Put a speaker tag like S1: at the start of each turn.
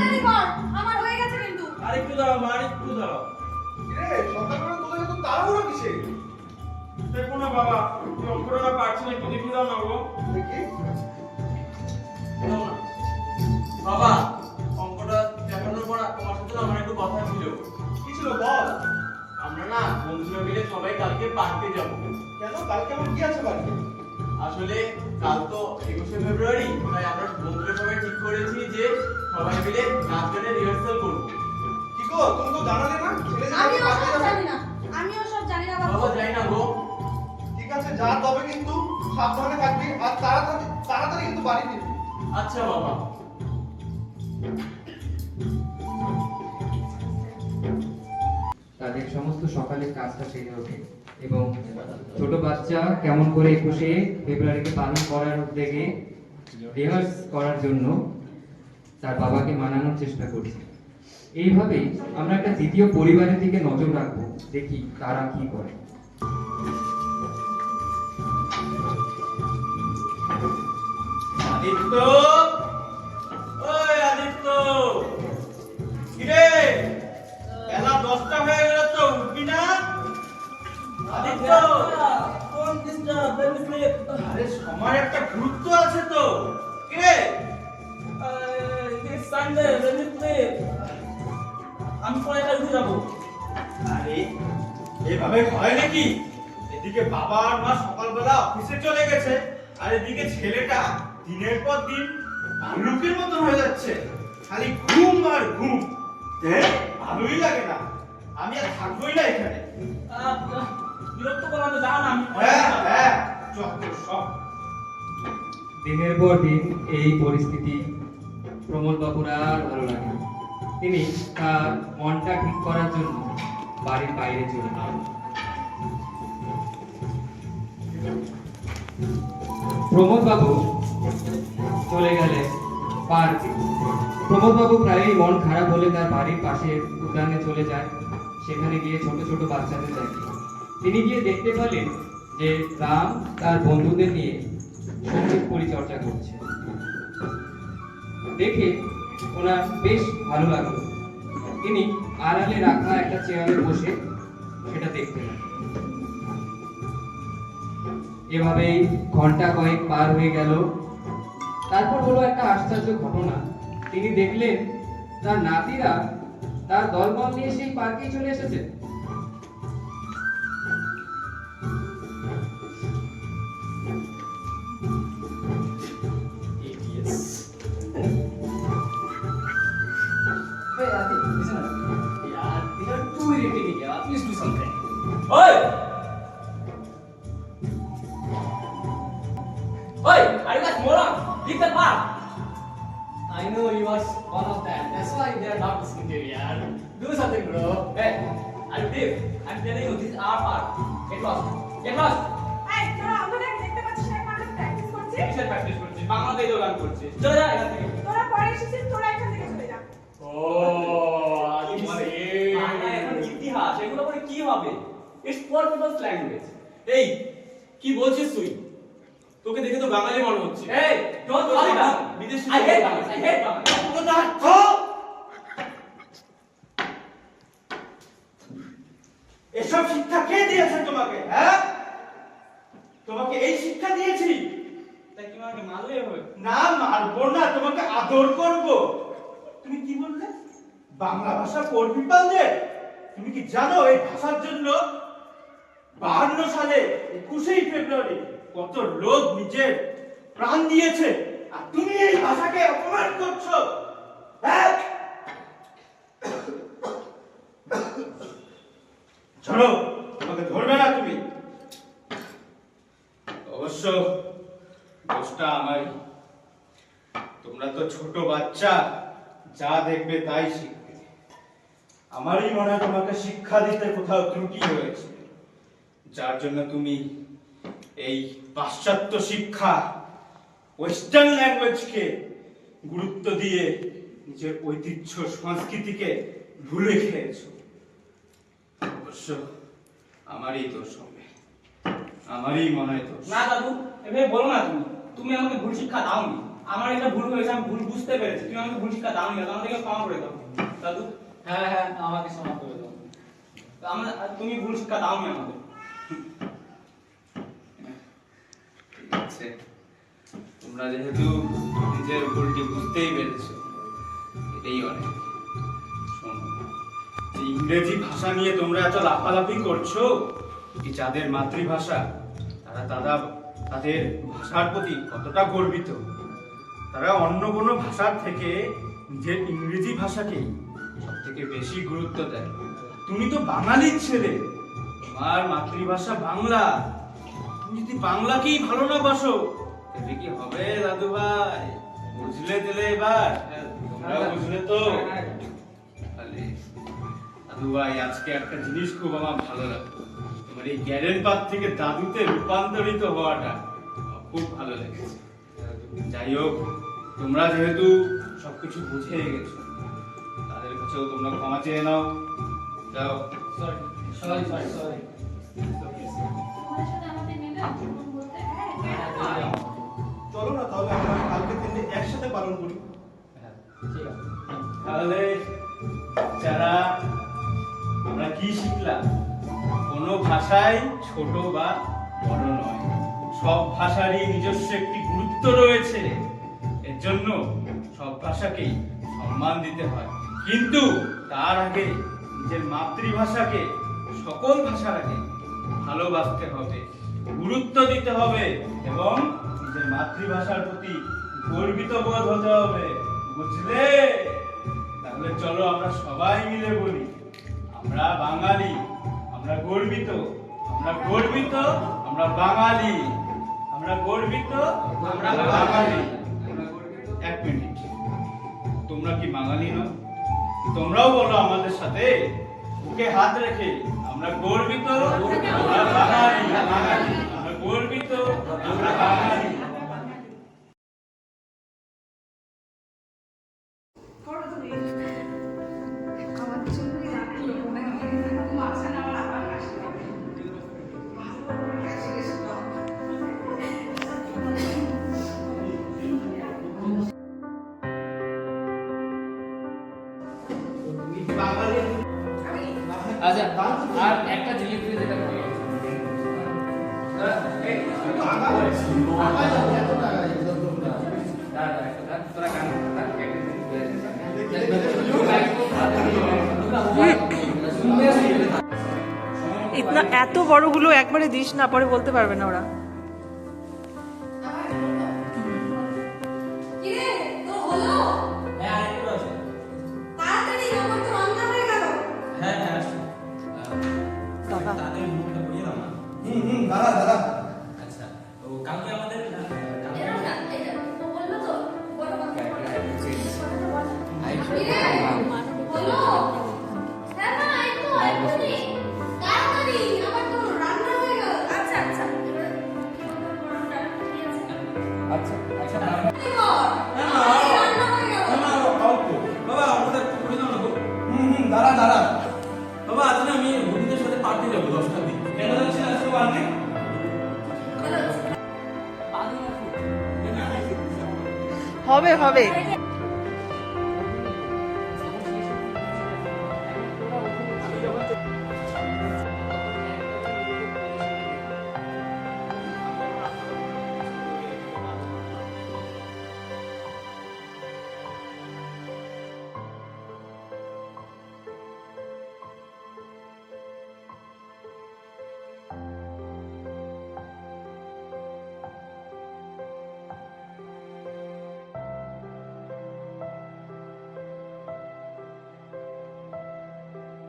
S1: তাড়াতাড়ি কর আমার হয়ে গেছে কিন্তু
S2: আর একটু দাঁড়াও মা আর একটু দাঁড়াও
S3: রে সকালবেলা তোদের এত তাড়াহুড়ো কিসে
S2: দেখো না বাবা এই অঙ্কটা না পারছি না একটু দেখিয়ে দাও না গো
S3: দেখি
S2: বাবা অঙ্কটা দেখানোর পর তোমার সাথে আমার একটু কথা ছিল
S3: কি ছিল বল
S2: আমরা না বন্ধুরা মিলে সবাই কালকে পার্কে যাব
S3: কেন কালকে আমার কি আছে বাড়িতে
S2: আসলে কাল তো একুশে ফেব্রুয়ারি, তাই করেছি যে সবাই মিলে নাচ গানের রিহার্সাল করব।
S3: কি গো তুমি তো জানালে না যে
S1: সব জানি না। আমিও সব জানি না বাবু।
S2: বাবা যাই না গো।
S3: ঠিক আছে যা তবে কিন্তু সাবধানে থাকবি আর তাড়াতাড়ি তাড়াতাড়ি কিন্তু বাড়ি ফিরবি।
S2: আচ্ছা বাবা।
S4: তাদের সমস্ত সকালের কাজটা সেরে ওঠে এবং ছোট বাচ্চা কেমন করে একুশে ফেব্রুয়ারিকে পালন করার উদ্যোগে রিহার্স করার জন্য তার বাবাকে মানানোর চেষ্টা করছে। এইভাবেই আমরা একটা দ্বিতীয় পরিবারের দিকে নজর রাখব দেখি তারা কি করে।
S2: আদিত্য! ওই আদিত্য! কিরে? বেলা দশটা হয়ে গেল তো উঠবি না? আদিত্য!
S5: কোন ডিস্টার্ব
S2: আরে সময় একটা গুরুত্ব আছে তো। কিরে
S5: দিস সানডে বেবি স্লিপ আমি পরে এটা উঠে যাব।
S2: আরে এভাবে হয় নাকি? এদিকে বাবা আর মা সকালবেলা অফিসে চলে গেছে আর এদিকে ছেলেটা দিনের পর দিন ভাল্লুকের মতো হয়ে যাচ্ছে। খালি ঘুম আর ঘুম। ভালোই লাগে না। আমি আর থাকবোই না এখানে।
S5: বিরক্ত করো না যাও না
S2: হ্যাঁ হ্যাঁ চক্কর সব
S4: দিনের পর দিন এই পরিস্থিতি প্রমোদ বাবুর আর ভালো লাগে না। তিনি তার মনটা ঠিক করার জন্য বাড়ির বাইরে চলে যান। প্রমোদ বাবু চলে গেলেন পার্কে। প্রমোদ বাবু প্রায়ই মন খারাপ হলে তার বাড়ির পাশে উদ্যানে চলে যায়। সেখানে গিয়ে ছোট ছোট বাচ্চাদের দেখে। তিনি গিয়ে দেখতে পেলেন যে রাম তার বন্ধুদের নিয়ে সংগীত পরিচর্যা করছে। দেখে ওনার বেশ ভালো লাগল। তিনি আড়ালে রাখা একটা চেয়ারে বসে সেটা দেখতে এভাবেই ঘণ্টা কয়েক পার হয়ে গেল। তারপর হলো একটা আশ্চর্য ঘটনা। তিনি দেখলেন, তার নাতিরা তার দলবল নিয়ে সেই পার্কেই চলে এসেছে।
S5: Oi, are you guys moron? Leave that park. I know you are one of them. That's why they are not listening to you. Do something, bro. Hey, are you deaf? I'm telling you, this is our park. Get lost. Get lost.
S1: এই তোরা আমাদের দেখতে পাচ্ছিস না আমরা practice করছি
S5: কিসের practice করছিস বাংলাতেই তো গান করছিস চলে যা এখান থেকে
S1: তোরা পরে এসেছিস তোরা এখান থেকে চলে যা
S5: ও বাংলা এখন ইতিহাস এগুলো পরে কি হবে ইটস ফর পিপলস ল্যাঙ্গুয়েজ
S2: এই কি বলছিস তুই তোকে দেখে তো বাঙালি মনে হচ্ছে।
S5: এই ডোন্ট কল ইট
S2: বিদেশি
S5: I hate Bangla I hate Bangla
S2: পদার্থ এসব শিক্ষা কে দিয়েছে তোমাকে হ্যাঁ? তোমাকে এই শিক্ষা দিয়েছি।
S5: তাই কি আমাকে মারলে হবে
S2: না মারবো না তোমাকে আদর করব। তুমি কি বললে? বাংলা ভাষা পড়বি পারলে তুমি কি জানো এই ভাষার জন্য বাহান্ন সালে একুশেই ফেব্রুয়ারি কত লোক নিজের প্রাণ দিয়েছে, আর তুমি এই ভাষাকে অপমান করছ। চলো তোমাকে ধরবে না তুমি। অবশ্য দোষটা আমারই। তোমরা তো ছোট বাচ্চা, যা দেখবে তাই শিখবে। আমারই মনে তোমাকে শিক্ষা দিতে কোথাও ত্রুটি হয়েছে যার জন্য তুমি এই পাশ্চাত্য শিক্ষা ওয়েস্টার্ন ল্যাঙ্গুয়েজকে গুরুত্ব দিয়ে নিজের ঐতিহ্য সংস্কৃতিকে ভুলে খেয়েছো। অবশ্য আমারই দোষ হবে। আমারই মনে হয় দোষ।
S5: না দাদু এভাবে বলো না তুমি। তুমি আমাকে ভুল শিক্ষা দাওনি।
S2: আমার এটা ভুল হয়েছে আমি ভুল বুঝতে পেরেছি। তুমি আমাকে ভুল শিক্ষা দাওনি দাদু আমাদেরকে ক্ষমা করে দাও। দাদু?
S6: হ্যাঁ হ্যাঁ আমাকে ক্ষমা করে দাও।
S2: আমরা তুমি ভুল শিক্ষা দাওনি আমাদের
S7: ঠিক আছে। তোমরা যেহেতু নিজের ভুলটি বুঝতেই পেরেছ, এটাই অনেক।
S2: ইংরেজি ভাষা নিয়ে তোমরা এত লাফালাফি করছ কি যাদের মাতৃভাষা, তারা তারা তাদের ভাষার প্রতি কতটা গর্বিত? তারা অন্য কোনো ভাষার থেকে নিজের ইংরেজি ভাষাকেই সব থেকে বেশি গুরুত্ব দেয়। তুমি তো বাঙালির ছেলে, তোমার মাতৃভাষা বাংলা। তুমি যদি বাংলাকেই ভালো না বাসো তবে কি হবে দাদু ভাই বুঝলে তেলে এবার? তোমরা বুঝলে তো। দাদু ভাই আজকে একটা জিনিস খুব আমার ভালো লাগল তোমার এই জ্ঞানের পাত থেকে দাদুতে রূপান্তরিত হওয়াটা খুব ভালো লেগেছে। যাই হোক তোমরা যেহেতু সবকিছু বুঝে গেছো তাদের কাছেও তোমরা ক্ষমা চেয়ে নাও। যাও।
S6: সরি সরি সরি সরি
S3: চলো না তাহলে আমরা কালকে দিনে একসাথে পালন করি।
S2: তাহলে যারা আমরা কি শিখলাম কোনো ভাষাই ছোট বা বড় নয়। সব ভাষারই নিজস্ব একটি গুরুত্ব রয়েছে। এর জন্য সব ভাষাকেই সম্মান দিতে হয়। কিন্তু তার আগে নিজের মাতৃভাষাকে সকল ভাষার আগে ভালোবাসতে হবে। গুরুত্ব দিতে হবে এবং নিজের মাতৃভাষার প্রতি গর্বিত বোধ হতে হবে। বুঝলে? তাহলে চলো আমরা সবাই মিলে বলি, আমরা বাঙালি, আমরা গর্বিত আমরা গর্বিত, আমরা বাঙালি, আমরা গর্বিত, আমরা বাঙালি। এক মিনিট। তোমরা কি বাঙালি নও? তোমরাও বলো আমাদের সাথে, বুকে হাত রেখে। আমরা গর্বিত আমরা বাঙালি আমরা গর্বিত আমরা বাঙালি।
S6: আচ্ছা
S8: এত বড়গুলো একবারে দিস না পরে বলতে পারবে না ওরা।
S6: হয়ে।
S8: বাবা
S6: আমাদের
S3: হুম দাদা দাদা
S9: বাবা আজ না আমি বন্ধুদের সাথে পার্টি যাব দশটার দিকে কেন যাচ্ছি আজকে পার্টি
S10: ভালো আছে।
S8: হবে হবে